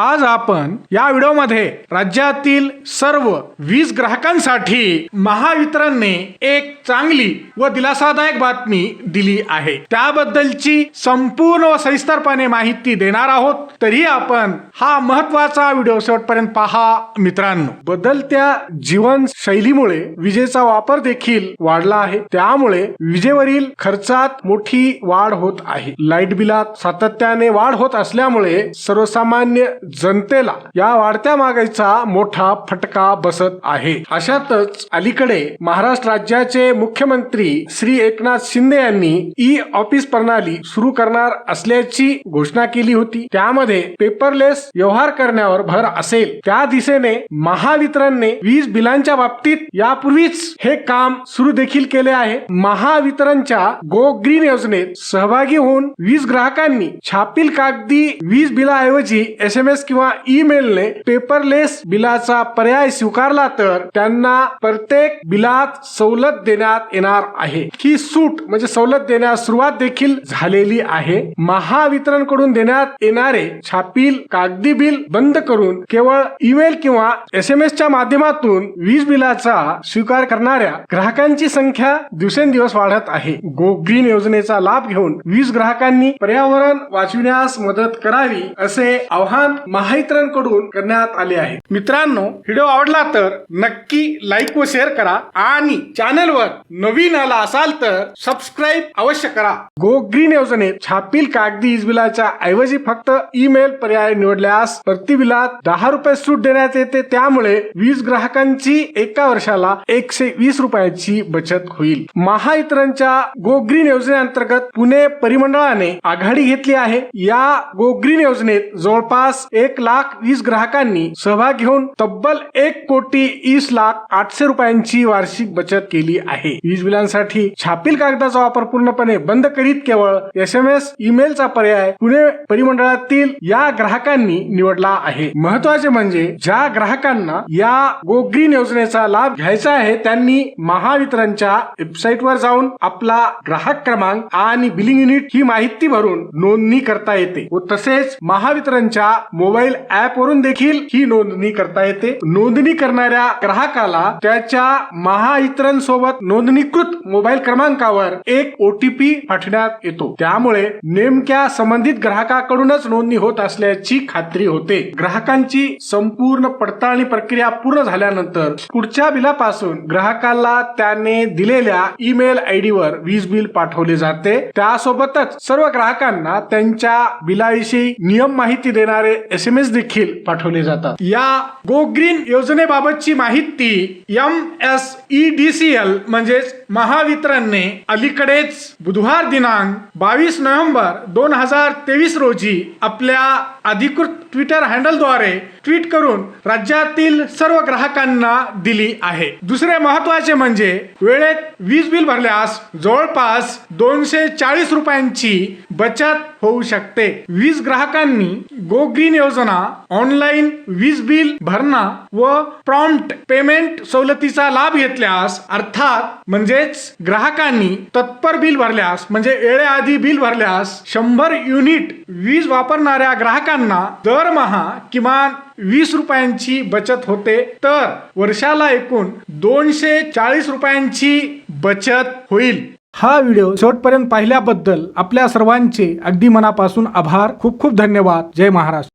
आज आपण या व्हिडिओमध्ये राज्यातील सर्व वीज ग्राहकांसाठी महावितरणने एक चांगली व दिलासादायक बातमी दिली आहे. त्याबद्दलची संपूर्ण व सविस्तरपणे माहिती देणार आहोत. तरी आपण हा महत्त्वाचा व्हिडिओ शेवटपर्यंत पहा मित्रांनो. बदलत्या जीवनशैलीमुळे विजेचा वापर देखील वाढला आहे. त्यामुळे विजेवरील खर्चात मोठी वाढ होत आहे. लाइट बिलात सातत्याने वाढ होत असल्यामुळे सर्वसामान्य जनतेला या वाढत्या महागाईचा मोठा फटका बसत आहे. अशातच अलीकडे महाराष्ट्र राज्याचे मुख्यमंत्री श्री एकनाथ शिंदे यांनी ई ऑफिस प्रणाली सुरू करणार असल्याची घोषणा केली होती. त्यामध्ये पेपरलेस व्यवहार करण्यावर भर असेल. त्या दिशेने महावितरणने वीज बिलांच्या बाबतीत यापूर्वीच हे काम सुरू देखील केले आहे. महावितरणच्या गो ग्रीन योजनेत सहभागी होऊन वीज ग्राहकांनी छापील कागदी वीज बिलाऐवजी एस एम एस किंवा ईमेलने पेपरलेस बिलाचा पर्याय स्वीकारला तर त्यांना प्रत्येक बिलात सवलत देण्यात येणार आहे. ही सूट म्हणजे सवलत देण्यास सुरुवात देखील झालेली आहे. महावितरणकडून देण्यात येणारे छापील कागदी बिल बंद करून केवळ ईमेल किंवा एस एम एस च्या माध्यमातून वीज बिलाचा स्वीकार करणाऱ्या ग्राहकांची संख्या दिवसेंदिवस वाढत आहे. गो ग्रीन योजनेचा लाभ घेऊन वीज ग्राहकांनी पर्यावरण वाचविण्यास मदत करावी असे आवाहन महावितरण करण्यात आले आहे. मित्रांनो व्हिडिओ आवडला तर नक्की लाईक व शेअर करा आणि चॅनलवर नवीन आला असाल तर सबस्क्राईब अवश्य करा. गो ग्रीन योजनेत छापील कागदी वीज बिलाच्या ऐवजी फक्त ईमेल पर्याय निवडल्यास प्रतिबिलात दहा रुपये सूट देण्यात येते. त्यामुळे वीज ग्राहकांची एका वर्षाला एकशे वीस रुपयाची बचत होईल. महावितरणच्या गो ग्रीन योजनेअंतर्गत पुणे परिमंडळाने आघाडी घेतली आहे. या गो ग्रीन योजनेत जवळपास एक लाख वीस ग्राहकांनी सहभाग घेऊन तब्बल एक कोटी वीस लाख आठशे रुपयांची वार्षिक बचत केली आहे. वीज बिलांसाठी छापील कागदाचा वापर पूर्णपणे बंद करीत केवळ एस एम एस ईमेलचा पर्याय पुणे परिमंडळातील या ग्राहकांनी निवडला आहे. महत्त्वाचे म्हणजे ज्या ग्राहकांना या गो ग्रीन योजनेचा लाभ घ्यायचा आहे त्यांनी महावितरणच्या वेबसाईट वर जाऊन आपला ग्राहक क्रमांक आणि बिलिंग युनिट ही माहिती भरून नोंदणी करता येते व तसेच महावितरणच्या मोबाईल ऍप वरून देखील ही नोंदणी करता येते. नोंदणी करणाऱ्या ग्राहकाला त्याच्या महावितरण सोबत नोंदणीकृत मोबाईल क्रमांकावर एक ओटीपी पाठवण्यात येतो. त्यामुळे नेमक्या संबंधित ग्राहकाकडूनच नोंदणी होत असल्याची खात्री होते. ग्राहकांची संपूर्ण पडताळणी प्रक्रिया पूर्ण झाल्यानंतर पुढच्या बिलापासून ग्राहकाला त्याने दिलेल्या ईमेल आयडी वर वीज बिल पाठवले जाते. त्यासोबतच सर्व ग्राहकांना त्यांच्या बिलाविषयी नियम माहिती देणारे एस एम एस देखील पाठवले जातात. या गो ग्रीन योजनेबाबतची माहिती M S E D C L म्हणजेच महावितरणने अलीकडेच बुधवार दिनांक बावीस नोव्हेंबर दोन हजार तेवीस रोजी आपल्या अधिकृत ट्विटर हँडलद्वारे ट्विट करून राज्यातील सर्व ग्राहकांना दिली आहे. दुसरे महत्त्वाचे म्हणजे वेळेत वीज बिल भरल्यास जवळपास दोनशे चाळीस रुपयांची बचत होऊ शकते. वीज ग्राहकांनी गो ग्रीन योजना ऑनलाईन वीज बिल भरणा व प्रॉम्प्ट पेमेंट सवलतीचा लाभ घेतल्यास अर्थात म्हणजेच ग्राहकांनी तत्पर बिल भरल्यास म्हणजे वेळेआधी बिल भरल्यास शंभर युनिट वीज वापरणाऱ्या ग्राहकांना दरमहा किमान वीस रुपयांची बचत होते. तर वर्षाला एकूण दोनशे चाळीस रुपयांची बचत होईल. हा व्हिडिओ शेवटपर्यंत पाहिल्याबद्दल आपल्या सर्वांचे अगदी मनापासून आभार. खूप खूप धन्यवाद. जय महाराष्ट्र.